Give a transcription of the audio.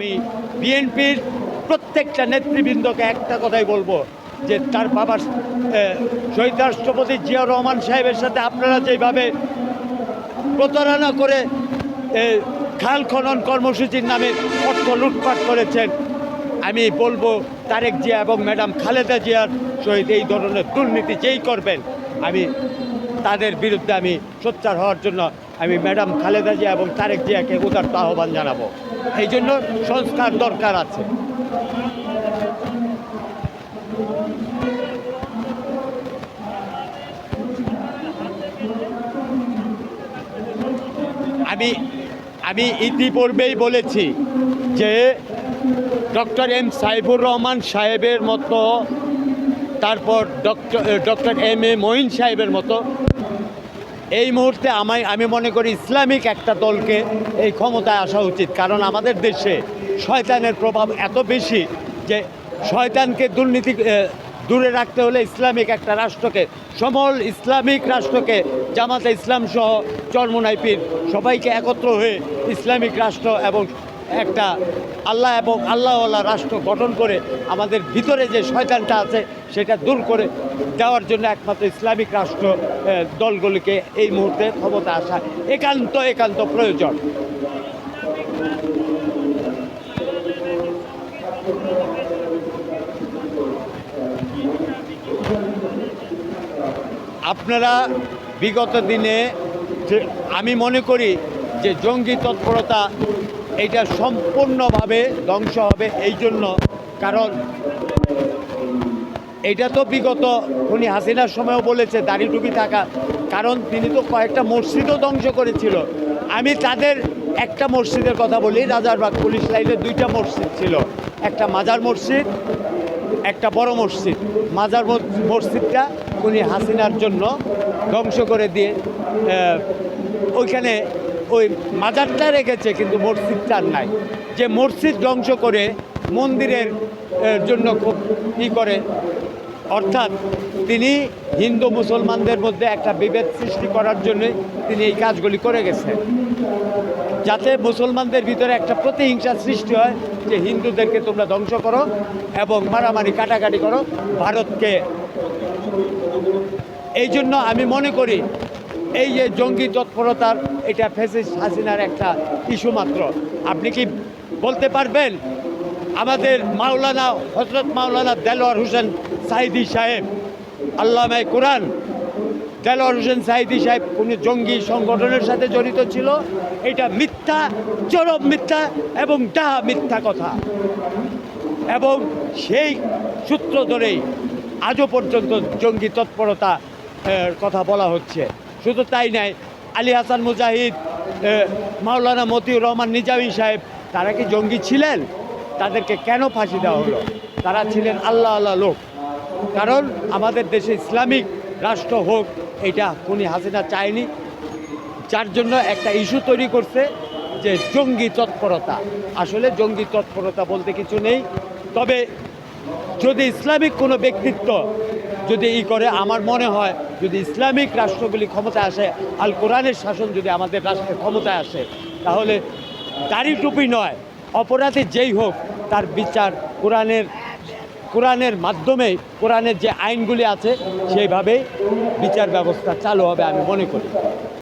আমি বিএনপির প্রত্যেকটা নেতৃবৃন্দকে একটা কথাই বলব, যে তার বাবার শহীদ রাষ্ট্রপতি জিয়া রহমান সাহেবের সাথে আপনারা যেভাবে প্রতারণা করে খাল খনন কর্মসূচির নামে অর্থ লুটপাট করেছেন, আমি বলব তারেক জিয়া এবং ম্যাডাম খালেদা জিয়ার সহিত এই ধরনের দুর্নীতি যেই করবেন, আমি তাদের বিরুদ্ধে আমি সোচ্চার হওয়ার জন্য আমি ম্যাডাম খালেদা জিয়া এবং তারেক জিয়াকে উদার্ত আহ্বান জানাব। এই জন্য সংস্কার দরকার আছে। আমি আমি ইতিপূর্বেই বলেছি যে ডক্টর এম সাইফুর রহমান সাহেবের মতো, তারপর doctor doctor M A Moin সাহেবের মতো এই মুহূর্তে আমায় আমি মনে করি ইসলামিক একটা দলকে এই ক্ষমতায় আসা উচিত। কারণ আমাদের দেশে শয়তানের প্রভাব এত বেশি যে শয়তানকে দুর্নীতি দূরে রাখতে হলে ইসলামিক একটা রাষ্ট্রকে, সমল ইসলামিক রাষ্ট্রকে, জামাতে ইসলাম সহ চর্মনাইপির সবাইকে একত্র হয়ে ইসলামিক রাষ্ট্র এবং একটা আল্লাহ এবং আল্লাহওয়ালা রাষ্ট্র গঠন করে আমাদের ভিতরে যে শয়তানটা আছে, সেটা দূর করে দেওয়ার জন্য একমাত্র ইসলামিক রাষ্ট্র দলগুলিকে এই মুহূর্তে ক্ষমতা আসা একান্ত একান্ত প্রয়োজন। আপনারা বিগত দিনে আমি মনে করি যে জঙ্গি তৎপরতা এটা সম্পূর্ণভাবে ধ্বংস হবে এই জন্য। কারণ এটা তো বিগত উনি হাসিনার সময়ও বলেছে, দাড়ি টুপি থাকা। কারণ তিনি তো কয়েকটা মসজিদও ধ্বংস করেছিল। আমি তাদের একটা মসজিদের কথা বলি, রাজারবাগ পুলিশ লাইনে দুইটা মসজিদ ছিল। একটা মাজার মসজিদ, একটা বড় মসজিদ। মাজার মসজিদটা উনি হাসিনার জন্য ধ্বংস করে দিয়ে ওইখানে ওই মাজারটা রেখেছে, কিন্তু মসজিদটা নাই। যে মসজিদ ধ্বংস করে মন্দিরের জন্য খুব ই করে, অর্থাৎ তিনি হিন্দু মুসলমানদের মধ্যে একটা বিভেদ সৃষ্টি করার জন্য তিনি এই কাজগুলি করে গেছেন। যাতে মুসলমানদের ভিতরে একটা প্রতিহিংসার সৃষ্টি হয় যে হিন্দুদেরকে তোমরা ধ্বংস করো এবং মারামারি, কাটাকাটি করো, ভারতকে। এই জন্য আমি মনে করি এই যে জঙ্গি তৎপরতার এটা ফেসিস হাসিনার একটা ইস্যু মাত্র। আপনি কি বলতে পারবেন? আমাদের মাওলানা হজরত মাওলানা দেলোয়ার হোসেন সাইদি সাহেব, আল্লামায় কোরআন। দেলোয়ার হোসেন সাইদি সাহেব কোনো জঙ্গি সংগঠনের সাথে জড়িত ছিল। এটা মিথ্যা, চরম মিথ্যা এবং ডাহা মিথ্যা কথা। এবং সেই সূত্র ধরেই আজও পর্যন্ত জঙ্গি তৎপরতা কথা বলা হচ্ছে। শুধু তাই নাই, আলী হাসান মুজাহিদ মাওলানা মতিউর রহমান নিজামী সাহেব, তারা কি জঙ্গি ছিলেন? তাদেরকে কেন ফাঁসি দেওয়া হলো? তারা ছিলেন আল্লাহ আল্লাহ লোক। কারণ আমাদের দেশে ইসলামিক রাষ্ট্র হোক, এটা কোনি হাসিনা চায়নি। যার জন্য একটা ইস্যু তৈরি করছে যে জঙ্গি তৎপরতা। আসলে জঙ্গি তৎপরতা বলতে কিছু নেই। তবে যদি ইসলামিক কোনো ব্যক্তিত্ব যদি ই করে, আমার মনে হয় যদি ইসলামিক রাষ্ট্রগুলি ক্ষমতায় আসে, আল কোরআনের শাসন যদি আমাদের রাষ্ট্রে ক্ষমতায় আসে, তাহলে দাড়ি টুপি নয়, অপরাধী যেই হোক, তার বিচার কোরআনের কোরআনের মাধ্যমে, কোরআনের যে আইনগুলি আছে, সেইভাবেই বিচার ব্যবস্থা চালু হবে আমি মনে করি।